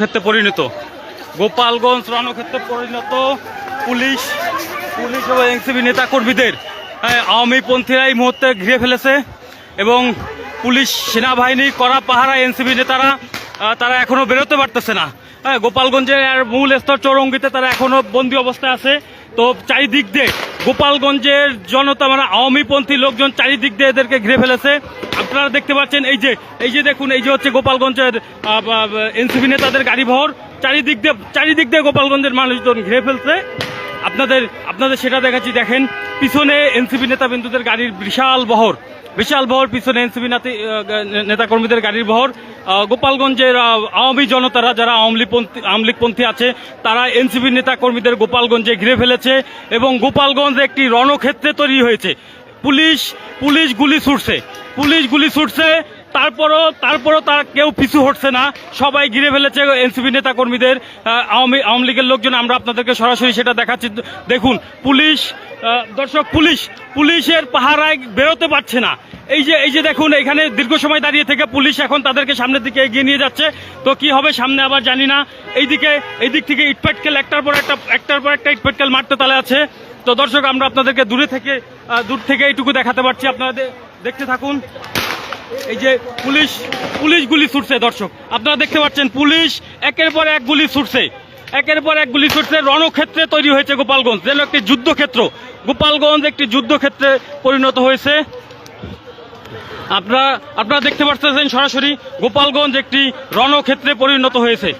রণক্ষেত্রে পরিণত। গোপালগঞ্জ রণক্ষেত্রে পরিণত police police এবং এনসিবি নেতা কর্মীদের হ্যাঁ, আওয়ামী পন্থীরা এই মুহূর্তে ঘিরে ফেলেছে এবং পুলিশ সেনাবাহিনী করা পাহারা এনসিবি নেতারা তারা এখনও বেরোতে পারতেছে না। হ্যাঁ গোপালগঞ্জের মূল স্তর চৌরঙ্গিতে তারা এখনও বন্দি অবস্থায় আছে। তো চারিদিক দিয়ে গোপালগঞ্জের জনতা মানে আওয়ামীপন্থী লোকজন চারিদিক দিয়ে এদেরকে ঘিরে ফেলেছে। আপনারা দেখতে পাচ্ছেন, এই যে এই যে দেখুন, এই যে হচ্ছে গোপালগঞ্জের এনসিপি নেতাদের গাড়ি ভর, চারিদিক দিয়ে চারিদিক দিয়ে গোপালগঞ্জের মানুষজন ঘিরে ফেলছে। আপনাদের আপনাদের সেটা দেখাচ্ছি, দেখেন, পিছনে এনসিপি নেতা বিন্দুদের গাড়ির বিশাল বহর। বিশাল ভর, পিছনে এনসিপি নেতা কর্মীদের গাড়ির ভর। গোপালগঞ্জের আওয়ামী জনতারা যারা আওয়ামীপন্থী লীগপন্থী আছে, তারা এনসিপি নেতাকর্মীদের গোপালগঞ্জে ঘিরে ফেলেছে এবং গোপালগঞ্জ একটি রণক্ষেত্রে তৈরি হয়েছে। পুলিশ পুলিশ গুলি ছুটছে। পুলিশ গুলি ছুটছে তারপরও তারপরও তারা কেউ পিছু হটছে না। সবাই ঘিরে ফেলেছে এনসিপি নেতা কর্মীদের আওয়ামী আওয়ামী লীগের লোকজন, আমরা আপনাদেরকে সরাসরি সেটা দেখাচ্ছি। দেখুন, পুলিশ দর্শক, পুলিশ, পুলিশের পাহারায় বেরোতে পারছে না। এই যে এই যে দেখুন, এখানে দীর্ঘ সময় দাঁড়িয়ে থেকে পুলিশ এখন তাদেরকে সামনের দিকে এগিয়ে নিয়ে যাচ্ছে। তো কি হবে সামনে আবার জানি না। এইদিকে এই দিক থেকে ইটপাটকেল একটার পর একটা, একটার পর একটা ইটপাটকেল মারতে তালে আছে। তো দর্শক, আমরা আপনাদেরকে দূরে থেকে দূর থেকে এইটুকু দেখাতে পারছি। আপনাদের দেখতে থাকুন। এই যে পুলিশ পুলিশ গুলি ছুটছে, দর্শক। আপনারা দেখতে পাচ্ছেন, পুলিশ একের পর এক গুলি ছুটছে। একের পর এক গুলি ছুটছে, রণক্ষেত্রে তৈরি হয়েছে গোপালগঞ্জ। যেন একটি যুদ্ধক্ষেত্র। গোপালগঞ্জ একটি যুদ্ধক্ষেত্রে পরিণত হয়েছে। আপনারা আপনারা দেখতে পাচ্ছেন সরাসরি গোপালগঞ্জ একটি রণক্ষেত্রে পরিণত হয়েছে।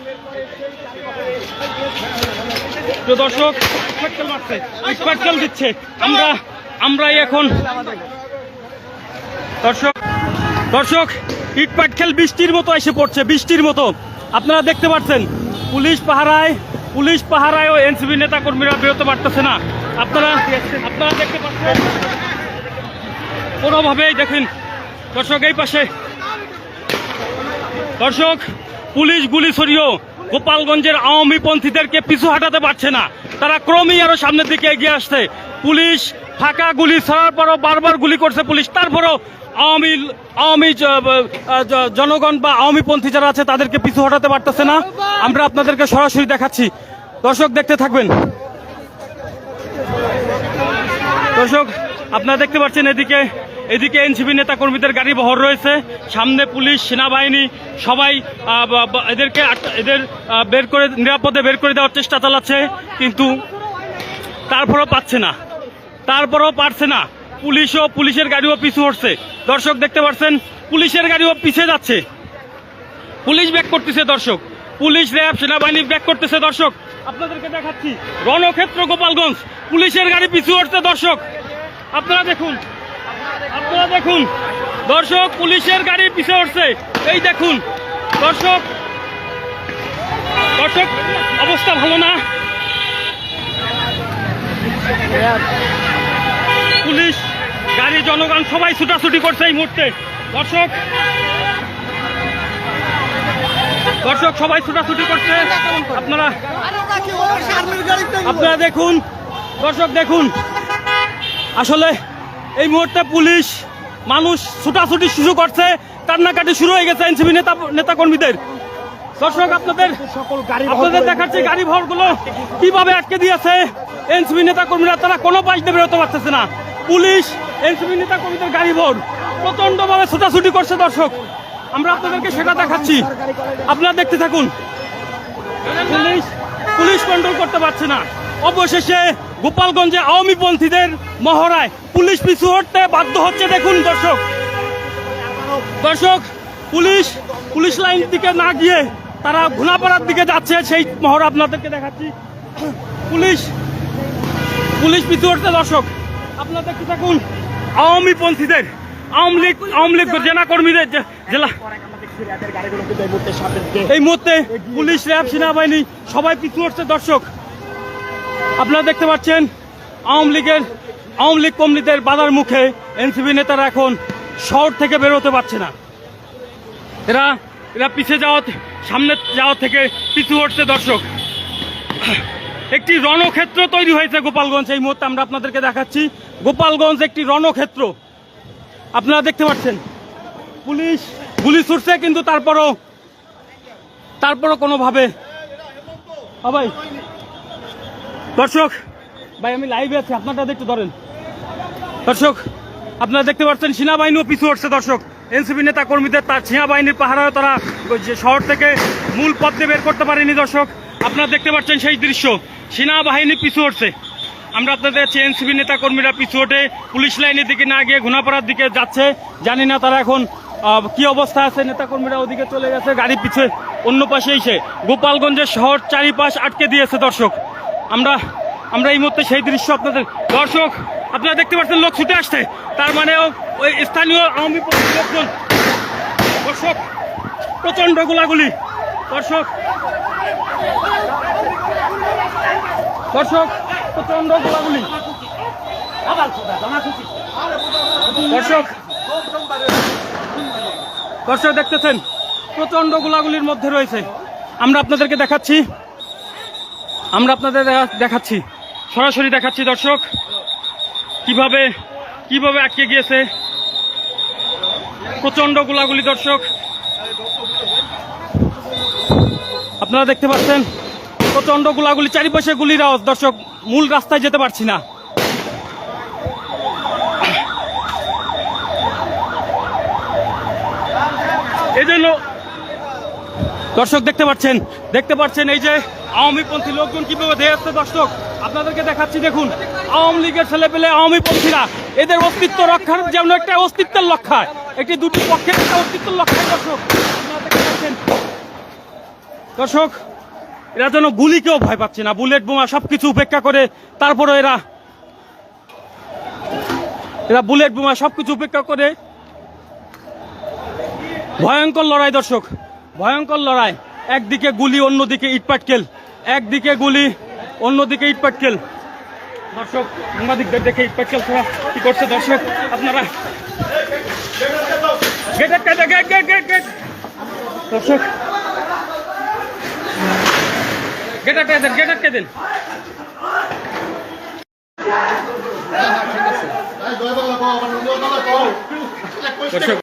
দর্শক দিচ্ছে। আমরা, আমরাই এখন দর্শক দর্শক ইট পাটখেল বৃষ্টির মতো এসে পড়ছে, বৃষ্টির মতো। আপনারা দেখতে পাচ্ছেন, পুলিশ পাহারায় পুলিশ পাহারায় ও এনসিবি নেতা কর্মীরা বেরোতে পারতেছে না। আপনারা আপনারা দেখতে পাচ্ছেন, কোনোভাবেই দেখেন, দর্শক, এই পাশে। দর্শক, পুলিশ গুলি ছড়িয়েও গোপালগঞ্জের আওয়ামী পন্থীদেরকে পিছু হাঁটাতে পারছে না। তারা ক্রমেই আরও সামনের দিকে এগিয়ে আসছে। পুলিশ ফাঁকা গুলি, ছড়ার পরও বারবার গুলি করছে পুলিশ। তারপরও আওয়ামী আওয়ামী জনগণ বা আওয়ামী পন্থী যারা আছে, তাদেরকে পিছু হটাতে পারতেছে না। আমরা আপনাদেরকে সরাসরি দেখাচ্ছি। দর্শক, দেখতে থাকবেন। দর্শক, আপনারা দেখতে পাচ্ছেন এদিকে এদিকে এনসিপি নেতা কর্মীদের গাড়ি বহর রয়েছে। সামনে পুলিশ, সেনাবাহিনী, সবাই এদেরকে এদের বের করে, নিরাপদে বের করে দেওয়ার চেষ্টা চালাচ্ছে, কিন্তু তারপরও পাচ্ছে না। তারপরও পারছে না। পুলিশও পুলিশের গাড়িও পিছু হচ্ছে দর্শক দেখতে পাচ্ছেন পুলিশের গাড়িও পিছিয়ে যাচ্ছে। পুলিশ ব্যাক করতেছে দর্শক। পুলিশ র্যাব সেনাবাহিনী ব্যাক করতেছে দর্শক। আপনাদেরকে দেখাচ্ছি, রণক্ষেত্র গোপালগঞ্জ, পুলিশের গাড়ি পিছু হচ্ছে দর্শক। আপনারা দেখুন আপনারা দেখুন। দর্শক, পুলিশের গাড়ি পিছু হচ্ছে এই দেখুন, দর্শক। দর্শক, অবস্থা ভালো না? পুলিশ গাড়ি, জনগণ সবাই ছুটাছুটি করছে এই মুহূর্তে। দর্শক দর্শক সবাই ছুটাছুটি করছে। আপনারা আপনারা দেখুন, দর্শক দেখুন। আসলে এই মুহূর্তে পুলিশ, মানুষ ছুটাছুটি শুরু করছে, কান্নাকাটি শুরু হয়ে গেছে এনসিবি নেতা নেতা কর্মীদের দর্শক, আপনাদের আপনাদের দেখাচ্ছে গাড়ি ভরগুলো কীভাবে আটকে দিয়েছে। এনসিবি নেতা কর্মীরা তারা কোনো পাশ দিয়ে বেরোতে পারতেছে না। পুলিশ এনসিবি নেতা কর্মীদের গাড়ি ভর। প্রচণ্ড ভাবে ছোটাছুটি করছে দর্শক। আমরা আপনাদেরকে সেটা দেখাচ্ছি। আপনারা দেখতে থাকুন। পুলিশ পুলিশ কন্ট্রোল করতে পারছে না। অবশেষে গোপালগঞ্জে আওয়ামী পন্থীদের মহড়ায় পুলিশ পিছু হটতে বাধ্য হচ্ছে দেখুন দর্শক। দর্শক, পুলিশ পুলিশ লাইন দিকে না গিয়ে তারা ঘুনাপাড়ার দিকে যাচ্ছে, সেই মহড়া আপনাদেরকে দেখাচ্ছি। পুলিশ পুলিশ পিছু হটতে দর্শক। আপনারা দেখতে থাকুন আওয়ামী পন্থীদের আওয়ামী লীগ আওয়ামী লীগ জেলা কর্মীদের জেলা এই মুহূর্তে পুলিশ, র্যাব, সেনাবাহিনী, সবাই পিছু হচ্ছে, দর্শক। আপনারা দেখতে পাচ্ছেন, আওয়ামী লীগের, আওয়ামী লীগ কর্মীদের বাধার মুখে এনসিপি নেতারা এখন শহর থেকে বেরোতে পারছে না। এরা এরা পিছিয়ে যাওয়া, সামনে যাওয়া থেকে পিছু হচ্ছে, দর্শক। একটি রণক্ষেত্র তৈরি হয়েছে গোপালগঞ্জ। এই মুহূর্তে আমরা আপনাদেরকে দেখাচ্ছি। গোপালগঞ্জ একটি রণক্ষেত্র। আপনারা দেখতে পাচ্ছেন। পুলিশ, গুলি ছুটছে, কিন্তু তারপরও তারপরও কোনোভাবে। ভাই, দর্শক, ভাই, আমি লাইভে আছি আপনারটা একটু ধরেন। দর্শক, আপনারা দেখতে পাচ্ছেন সেনাবাহিনীও পিছু হচ্ছে দর্শক। এনসিপি নেতা কর্মীদের তার সেনাবাহিনীর পাহারায় তারা শহর থেকে মূল পথে বের করতে পারেনি, দর্শক। আপনারা দেখতে পাচ্ছেন সেই দৃশ্য। সেনাবাহিনী পিছু হচ্ছে আমরা আপনাদের কাছে এনসিপি নেতা কর্মীরা পিছু হটে, পুলিশ লাইনের দিকে না গিয়ে ঘোনাপাড়ার দিকে যাচ্ছে। জানি না তারা এখন কি অবস্থা আছে নেতা কর্মীরা ওদিকে চলে গেছে, গাড়ি পিছে অন্য পাশে এসে। গোপালগঞ্জের শহর চারিপাশ আটকে দিয়েছে দর্শক। আমরা আমরা এই মুহূর্তে সেই দৃশ্য আপনাদের, দর্শক, আপনারা দেখতে পাচ্ছেন লোক ছুটে আসছে। তার মানে ওই স্থানীয় আওয়ামী লোকজন। দর্শক প্রচণ্ড গোলাগুলি। দর্শক দর্শক প্রচণ্ড গোলাগুলি। দর্শক দর্শক দেখতেছেন প্রচণ্ড গোলাগুলির মধ্যে রয়েছে। আমরা আপনাদেরকে দেখাচ্ছি, আমরা আপনাদের দেখা- দেখাচ্ছি, সরাসরি দেখাচ্ছি দর্শক, কীভাবে কীভাবে আটকে গিয়েছে। প্রচণ্ড গোলাগুলি দর্শক। আপনারা দেখতে পাচ্ছেন প্রচণ্ড গোলাগুলি, চারিপাশে গুলির আওয়াজ। দর্শক, মূল রাস্তায় যেতে পারছি না। এই জন্য দর্শক দেখতে পাচ্ছেন দেখতে পাচ্ছেন এই যে আওয়ামী পন্থী লোকজন কীভাবে ধেয়ে আসছে দর্শক, আপনাদেরকে দেখাচ্ছি, দেখুন, আওয়ামী লীগের ছেলে পেলে আওয়ামী পন্থীরা এদের অস্তিত্ব রক্ষার যেমন একটা অস্তিত্বের লক্ষ্যায় একটি দুটি পক্ষের একটা অস্তিত্বের লক্ষ্যায় দর্শক দর্শক এরা যেন গুলিকেও ভয় পাচ্ছে না। বুলেট বোমা সবকিছু উপেক্ষা করে তারপরে এরা এরা বুলেট বোমা সবকিছু উপেক্ষা করে। ভয়ঙ্কর লড়াই, দর্শক। ভয়ঙ্কর লড়াই। একদিকে গুলি, অন্যদিকে ইটপাটকেল একদিকে গুলি, অন্যদিকে ইটপাটকেল দর্শক, সাংবাদিকদের দেখে ইটপাটকেল ছাড়া কি করছে দর্শক? আপনারা দর্শক গেট আটকে দেন গেট আটকে দেন দর্শক